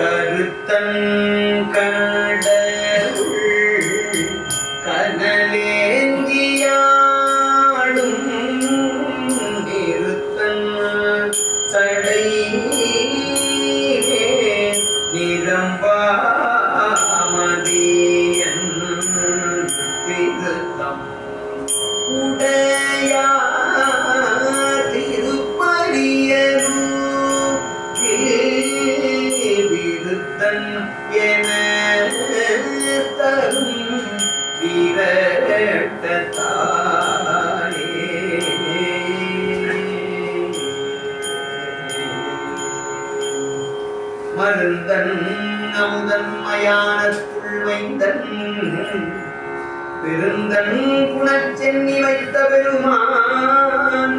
கருத்தன் கடவுள் கனலேந்தியாடும் நிறுத்தன் சடை நிரம்பாமதியன் மருந்தன் அமுதன்மயானத்துள் வைந்தன் பெருந்தன் குணச்சென்னி வைத்த பெருமான்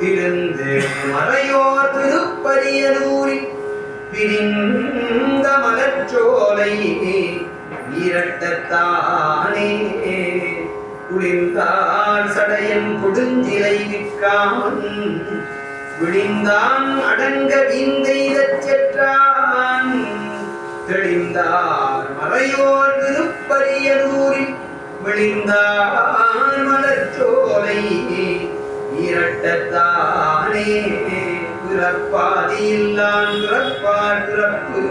திருந்து மறையோர் திருப்பரியலூரில் பிரிந்த மலர்ச்சோலை ஈரட்டத்தானே குளிர்ந்தான் சடையன் கொடுஞ்சிலை விற்காமன் விழிந்தான் அடங்க வீந்தைதச் செற்றான். தெளிந்தார் மறையோர் திருப்பரியலூரில் விழிந்தார் மலர்ச்சோலை இரட்டத்தானே பிறப்பாதி இல்லான் பிறப்பார் பிறப்பு.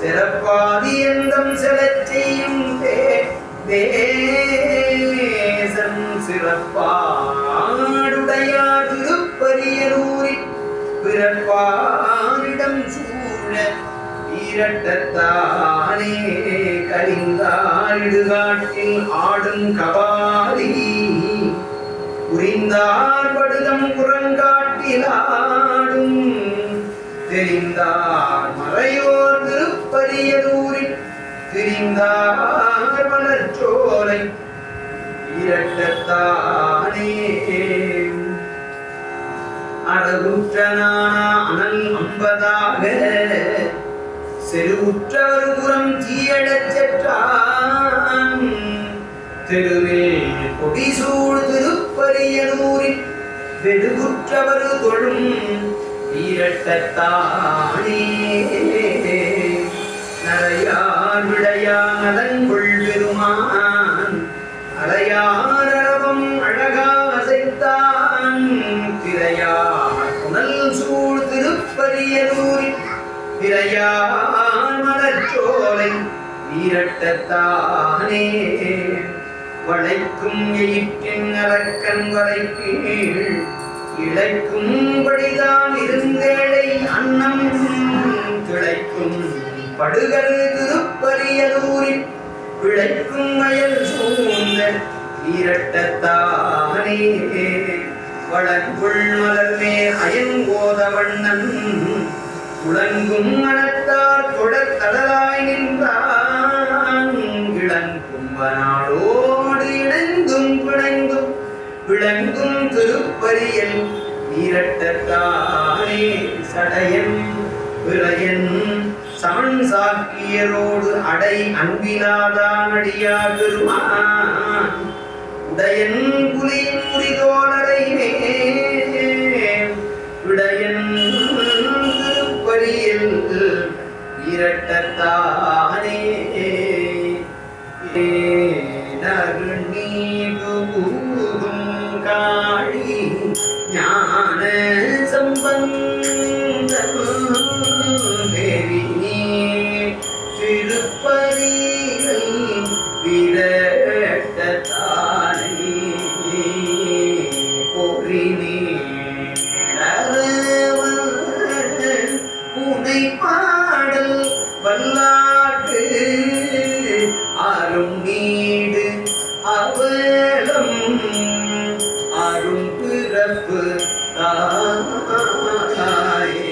சிறப்பாதி என்ற தேசம் சிறப்பாடுடையார் திருப்பரியலூரில் பிறப்பாரிடம் சூழ ஈரட்டத்தானே கலிந்தாரிடுகாட்டில் ஆடும் கபாலி. புரிந்தார் படுதம் புறங்காட்டிலாடும் தெரிந்தார் மறையோர் திருப்பரியலூரில் திரிந்தார் பெற்றோரை இரட்டத்தானே அறவுற்றனான அனல் அம்பதாக செருவுற்றவர் புறம் தீயடச் செற்றான். திருவில் கொடிசூழ் திருப்பரியனூரில் வெடுகுற்றவர் தொழும் ஈரட்டத்தானே நரையார் புனல் சூழ் திருப்பரியலூரில் திரையார் மலர்ச்சோலை வீரட்டத்தானே வளைக்கும் எயிற்றின் அரக்கன் வரை கீழ் இழைக்கும் படிதான் இருந்தேழை அன்னம் திளைக்கும் படுகல் திருப்பரியலூரில் பிழைக்கும் மயல் சூழ்ந்த வீரட்டத்தானே வளங்குள் மலர்மே அயங்கோத வண்ணன் உலங்கும் மனத்தார் தொடர் கடலாய் நின்றான் இளங்கும் இணைந்தும் பிணைந்தும் விளங்கும் திருப்பரியல். நீரட்டத்தானே சடையன் விரையன் சமன் சாக்கியரோடு அடை அன்பிலாதான் அடியார் பெருமான். உடையன் புலியின் முறிதோழரை விடையன் திருப்பரியில் இரட்டத்தானே. நீடும் காழி ஞான சம்பந்தம் வல்லாட்டு அரும் நீடு அவலம் அரும் பிறப்பு தாயே.